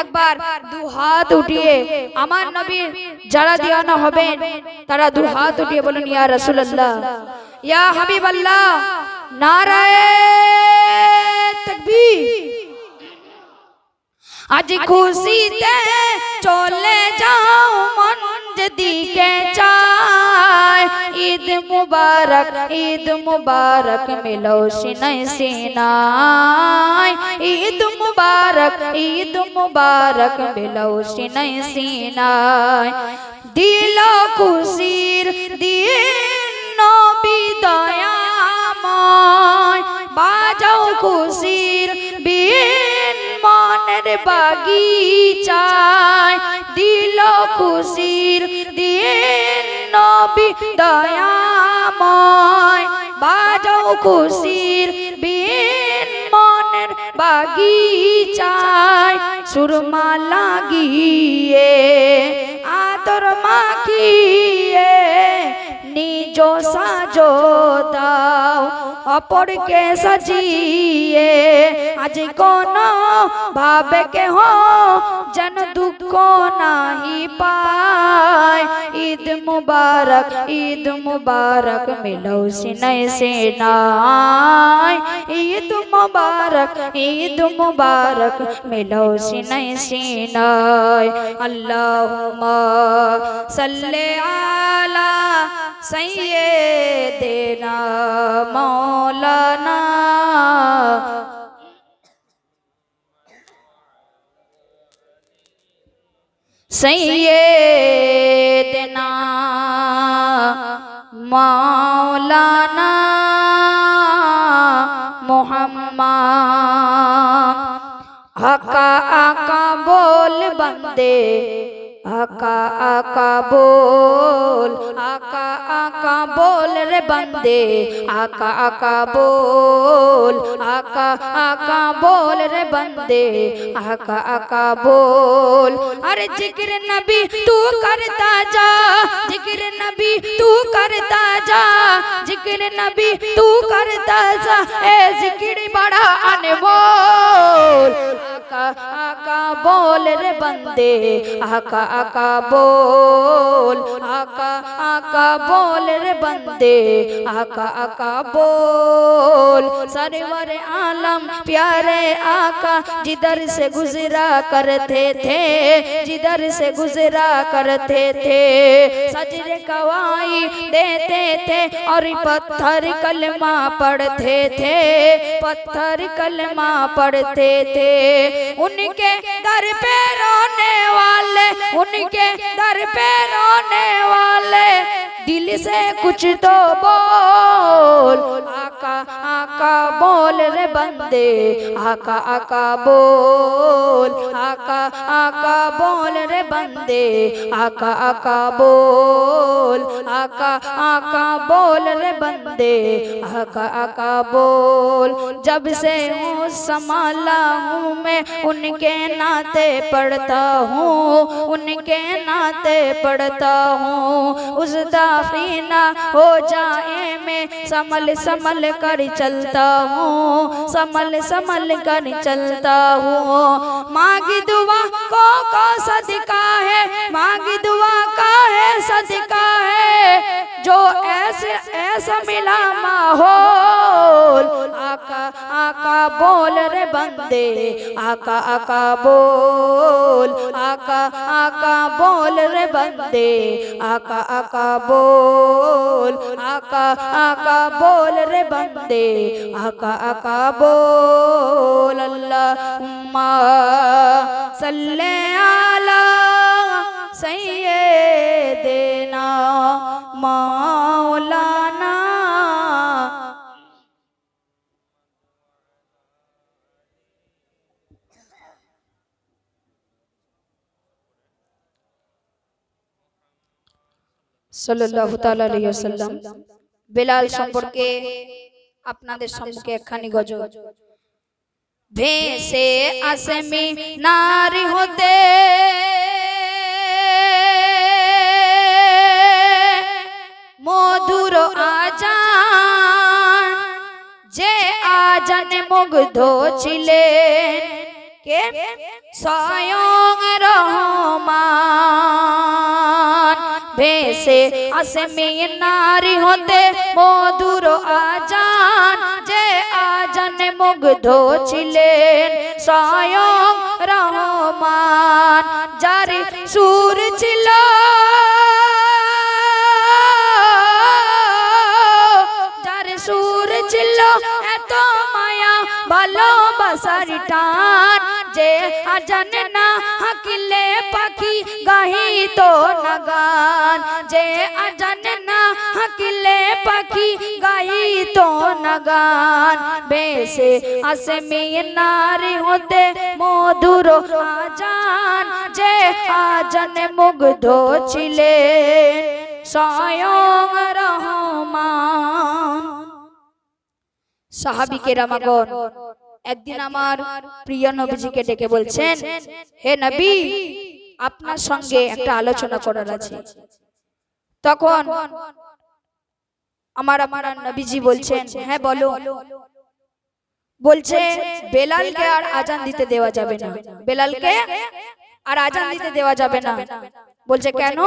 একবার দু উঠিয়ে আমার নবীর যারা দিয়ানো হবেন, তারা দু হাত উঠিয়ে বলুন, ইয়া রাসূলুল্লাহ, ইয়া হাবিবাল্লাহ, নারায়ে তাকবীর। আজ খুশিতে চলে যাও মন যেদিকে চায়। ঈদ মুবারক ঈদ মুবারক মিলো সিনাই সিনাই ঈদ মুবারক ঈদ মুবারক মিলো সিনাই সিনাই দিল খুশির দিন নবী দয়াময়। বাজাও খুশির বিন মনের বাগিচায়। দিল খুশির দিন নবী দয়াময়, বাজাও খুশির বিন মনের বাগিচায়, সুরমা লাগিয়ে, আদর মাখিয়ে, নিজ সাজো দাও, অপরকে সাজিয়ে। আজ কোন ভাবে কে হো যেন দুঃখ নাহি عید مبارک عید مبارک، ملو سنے سے نائے عید مبارک عید مبارک، ملو سنے سے نائے اللہم صلی علیہ سیدنا مولانا۔ سید না। মাওলানা মোহাম্মদ, আকা আকা বল বন্দে, আকা আকা বল, আকা আকা বল রে বন্দে, আকা আকা বল। बोल आका आका बोल रे बंदे आका आका बोल अरे जिक्र नबी तू करता जा जिक्र नबी तू करता जा जिक्र नबी तू करता जा ए जिक्र बड़ा अनमोल आका आका بول رے بندے آقا آقا بول آقا آقا بول رے بندے آقا آقا بول سرور عالم پیارے آقا جدھر سے گزرا کرتے تھے جدھر سے گزرا کرتے تھے سجر کوائی دیتے تھے اور پتھر کلمہ پڑھتے تھے پتھر کلمہ پڑھتے تھے ان کے در پہ رونے والے ان کے در پہ رونے والے دل سے کچھ تو بول آقا بول رے بندے، آقا آقا بول، آقا آقا بول رے بندے، آقا آقا بول، آقا آقا بول رے بندے، آقا آقا بول۔ جب سے ہوں سنبھالا ہوں میں، ان کے ناتے پڑھتا ہوں، ان کے ناتے پڑھتا ہوں۔ اس دافینہ ہو جائے میں سمل سمل کر چلتا چلتا ہوں سمل سمل کر چلتا ہوں ماں کی دعا کو کو صدقہ ہے ماں کی دعا کا ہے صدقہ ہے جو ایسے ایسا ملا ماحول بندے، آقا آقا بول، آقا آقا بول رے بندے، آقا آقا بول، آقا آقا بول رے بندے، آقا آقا بول، اللہم صلی علی سیدنا مولا সাল্লাল্লাহু তাআলা আলাইহি ওয়াসাল্লাম। বেলাল সম্পর্কে আপনাদের সম্মুখে একখানি গজল। ভেসে আসমি নারী হতে। মধুর আজান। যে আজানে মুগ্ধ ছিলেন কে? স্বয়ং রহমান। ভেসে আসে মিনারি হতে মধুর আজান। যে আজানে মুগ্ধ ছিলেন স্বয়ং রহমান, যার সুর ছিল যার সুর ছিল এত মায়া, ভালোবাসার টান। যে আজান না হাকিলে পাখি গাহি তো নাগান। যে আজান না হাকিলে পাখি গাহি তো নাগান। বেসে আসে মিনারি হতে মধুর আজান। যে আজান মুগ্ধ ছিলেন স্বয়ং রহমান। সাহাবিকে রামাগণ একদিন আমার প্রিয় নবীজিকে ডেকে বলছেন হে নবী আপনার সঙ্গে একটা আলোচনা করার আছে। তখন আমার আমার নবীজি বলছেন হ্যাঁ বলো। বলছে বেলালকে আর আজান দিতে দেওয়া যাবে না। বেলালকে আর আজান দিতে দেওয়া যাবে না। বলছে কেন?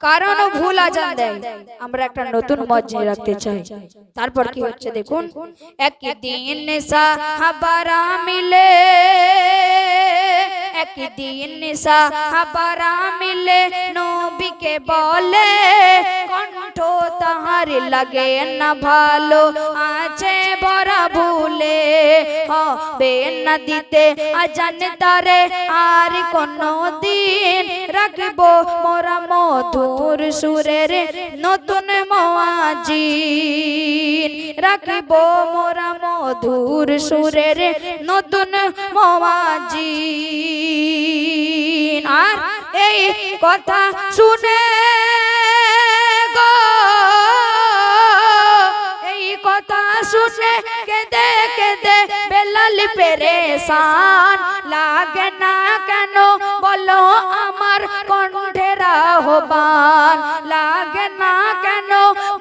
কারণ ও ভুল আজান দেয়। আমরা একটা নতুন মসজিদ রাখতে চাই। তারপর কি হচ্ছে দেখুন? একদিন সাহাবারা মিলে। একদিন সাহাবারা মিলে। নবীকে বলে কণ্ঠ তাহার লাগে না ভালো। আছে ভরা ভুলে হবে না দিতে আজান তারে, আর কোনো দিন রাখব মোরা মধুর সুরের নতুন মওয়াজিন রাখব মোরা মধুর সুরের নতুন মওয়াজিন আর এই কথা শুনে কেঁদে কেঁদে বেলাল পেরেশান। লাগে না কেন? বলো আমার কণ্ঠের আহ্বান লাগে না কেন?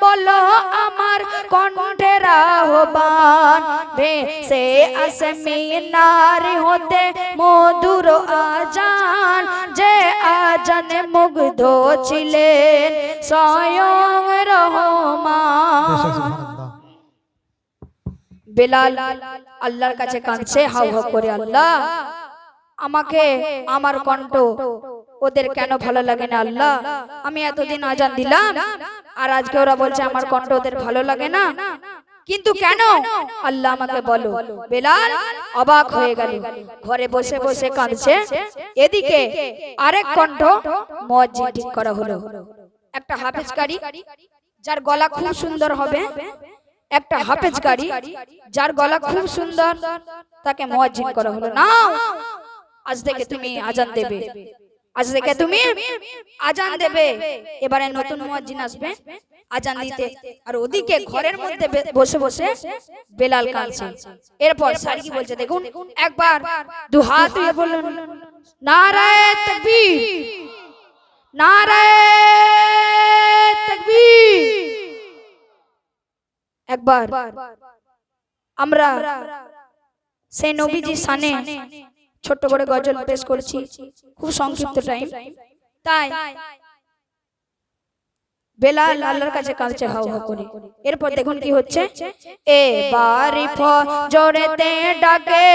বলো আমার কণ্ঠের আহ্বান ভেসে আসে মিনারি হতে মধুর আজান। যে আজানে মুগ্ধ ছিলেন স্বয়ং রহমান। বেলাল আল্লাহর কাছে কাঁদছে হাউ হাউ করে আল্লাহ, আমাকে আমার কণ্ঠ ওদের কেন ভালো লাগে না আল্লাহ? আমি এতদিন আজান দিলাম আর আজকে ওরা বলছে আমার কণ্ঠ ওদের ভালো লাগে না। কিন্তু কেন? আল্লাহ আমাকে বলো। বেলাল অবাক হয়ে গেল। ঘরে বসে বসে কাঁদছে। এদিকে আরেক কণ্ঠ মসজিদ ঠিক করা হলো। একটা হাফেজ গাড়ি যার গলা খুব সুন্দর হবে একটা হাফেজ গাড়ি যার গলা খুব সুন্দর তাকে মুয়াজ্জিন করা হলো। না আজ থেকে তুমি আজান দেবে। আজ থেকে তুমি আজান দেবে। এবারে নতুন মুয়াজ্জিন আসবে। আজান দিতে আর ওদিকে ঘরের মধ্যে বসে বসে বেলাল কাঁদছে। এরপর স্যার কি বলছে দেখুন একবার দু হাত বললেন নারায়ে তাকবীর। নারায়ে তাকবীর। একবার। আমরা সেই নবীজি সানে ছোট্ট করে গজল পেশ করছি। খুব সংক্ষিপ্ত টাইম তাই বেলাল আল্লাহর কাছে কাঁদছে হাও হাও করে। এরপর দেখুন কি হচ্ছে। এ বারি জোরেতে ডাকে।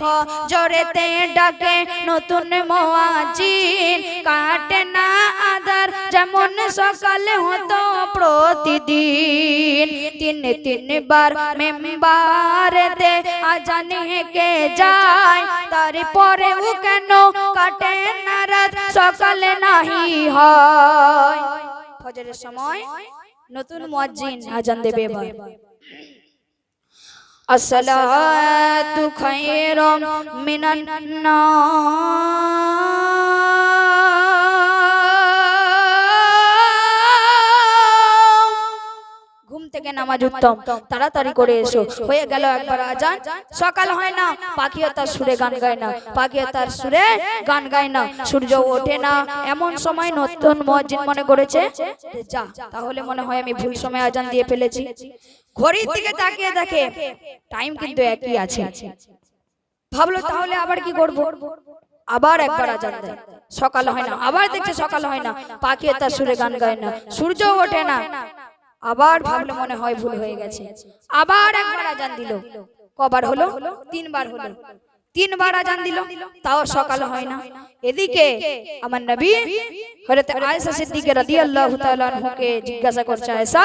বারি জোরেতে ডাকে নতুন মোয়াজিন। কাটে না আদার যেমন সকালে হতো প্রতিদিন। তিন তিনবার মেম্বারেতে আজান হেকে যায়। তারপরে ও কেন কাটে না রাত, সকালে নাহি হয়। সময় নতুন মুয়াজ্জিন আজান দেবে আসসালাতু খায়রুম মিনান নাম নামাজ উত্তম। তাড়াতাড়ি করে এসো। হয়ে গেল একবার আজান। সকাল হয় না। পাখিও তার সুরে গান গায় না। পাখিও তার সুরে গান গায় না। সূর্য ওঠে না। এমন সময় নতুন মসজিদ মনে করেছে। যা, তাহলে মনে হয় আমি ভুল সময় আজান দিয়ে ফেলেছি। ঘড়ির দিকে তাকিয়ে দেখে টাইম কিন্তু একই আছে। ভাবলো তাহলে আবার কি করব? আবার একবার আজান দেয়। সকাল হয় না। আবার দেখছে সকাল হয় না। পাখি তার সুরে গান গায় না। সূর্য ওঠে না। আবার ভাবলো মনে হয় ভুল হয়ে গেছে। আবার একবার আজান দিল। কবার হলো? তিনবার হলো। তিনবার আজান দিল। তাও সকাল হয় না। এদিকে আমার নবী হযরত আয়েশা সিদ্দিকা রাদিয়াল্লাহু তাআলা আনহুকে জিজ্ঞাসা করছে আয়েশা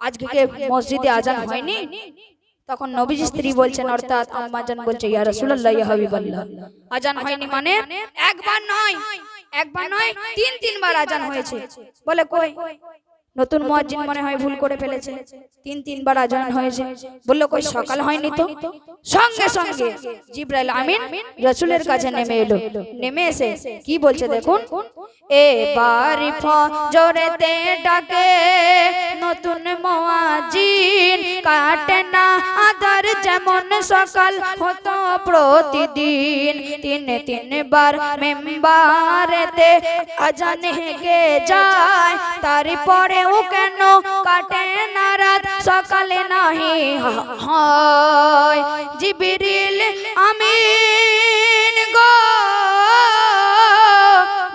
আজকে কে মসজিদে আজান হয়নি? তখন নবীজি স্ত্রী বলছেন অর্থাৎ আম্মাজান বলছে ইয়া রাসূলুল্লাহ ইয়া হাবিবাল্লাহ। আজান হয়নি মানে একবার নয় একবার নয় তিন তিনবার আজান হয়েছে বলে কই নতুন মুয়াজ্জিন মনে হয় ভুল করে ফেলেছে। তিন তিনবার আজান হয়েছে। বলল কই সকাল হয়নি তো? সঙ্গে সঙ্গে জিব্রাইল আমিন রাসূলের কাছে নেমে এলো। নেমে এসে কি বলছে দেখুন? এ এবার ফজরেতে ডাকে নতুন মুয়াজ্জিন কাটে না। আদার যেমন সকাল হতো প্রতিদিন। তিন তিনবার মেম্বারেতে আজান হেগে যায়। তারপরেও কেন? কাটে না রাত, সকালে নাহি হয়। জিবিরিল আমিন গো।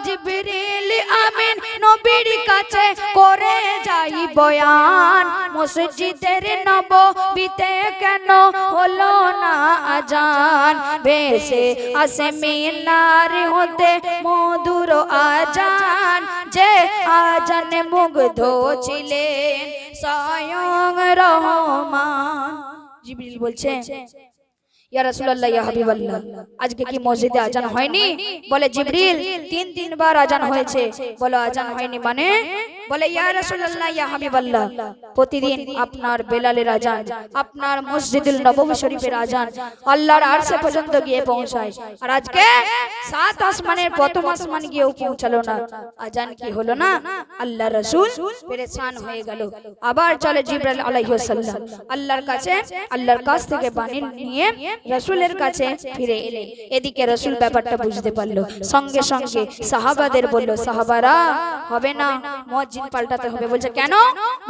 জিবরিল আমিন নবীর কাছে করে যাই বয়ান। মসজিদের নববীতে কেন হলো না আজান? ভেসে আসে মিনার হতে মধুর আজান। যে আজান মুগ্ধ ছিলেন স্বয়ং রহমান। জিবরিল বলছে আজকে কি মসজিদে আজান হয়নি? বলে, জিবরিল, তিন, তিনবার আজান হয়েছে। বলো, আজান হয়নি মানে? বলে, ইয়া রাসূলুল্লাহ, ইয়া হাবিবাল্লাহ, প্রতিদিন আপনার বেলালের আজান, আপনার মসজিদুল নববী শরীফের আজান আল্লাহর আরশে পর্যন্ত গিয়ে পৌঁছায়। আর আজকে সাত আসমানের প্রথম আসমান গিয়েও পৌঁছালো না। আজান কি হলো না? আল্লাহ রাসূল পেরেশান হয়ে গেল। আবার চলে জিবরাইল আলাইহিস সালাম আল্লাহর কাছে, আল্লাহর কাছ থেকে বাণী নিয়ে রসুলের কাছে ফিরে এলেন এদিকে রসুল ব্যাপারটা বুঝতে পারল। সঙ্গে সঙ্গে সাহাবাদের বলল, সাহাবারা, হবে না মুয়াজ্জিন পাল্টাতে হবে। বলছে কেন?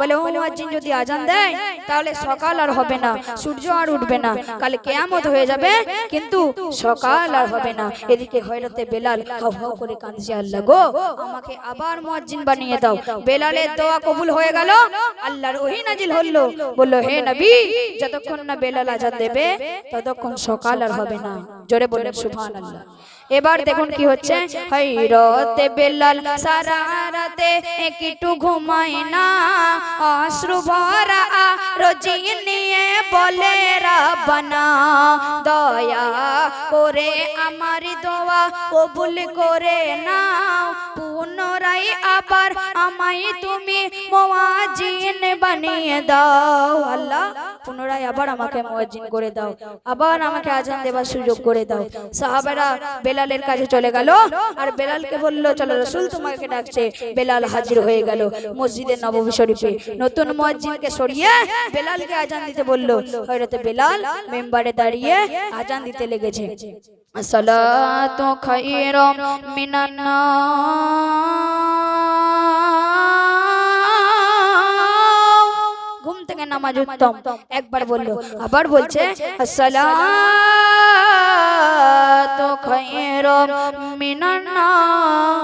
বলে ও মুয়াজ্জিন যদি আজান দেয় তাহলে সকাল আর হবে না। সূর্য আর উঠবে না। কাল কেয়ামত হয়ে যাবে কিন্তু সকাল আর হবে না। এদিকে হয়রতে বেলাল হাউ হাউ করে কাঁদছে আল্লাহ গো আমাকে আবার মুয়াজ্জিন বানিয়ে দাও। বেলালের দোয়া কবুল হয়ে গেল। আল্লাহর ওহী নাজিল হলো। বলল হে নবী যতক্ষণ না বেলাল আজান দেবে ততক্ষণ সকাল আর হবে না। জোরে বললেন সুবহান আল্লাহ এবার দেখুন কি হচ্ছে। হৈরতে বেলাল সারা রাতে একটু ঘুমায় না। অশ্রু ভরা রোজি নিয়ে বলে রাব্বানা দয়া করে আমার দোয়া কবুল করে না পুনরায় আবার আমায় তুমি মুয়াজ্জিন বানিয়ে দাও। আল্লাহ পুনরায় আবার আমাকে মুয়াজ্জিন করে দাও। আবার আমাকে আজান দেবার সুযোগ করে দাও। সাহাবারা বেলালের কাছে চলে গেল। আর বেলালকে বলল চলো রসুল তোমাকে ডাকছে। বেলাল হাজির হয়ে গেল মসজিদে নববী শরীফে। নতুন মুয়াজ্জিনকে সরিয়ে বেলালকে আজান দিতে বলল হযরত বেলাল মেম্বারে দাঁড়িয়ে আজান দিতে লেগেছে। সালাতু খায়রুম মিনান নাম নামাজ উত্তম। একবার বলল আবার বলছে সালাম খায়রুম মিনান নাম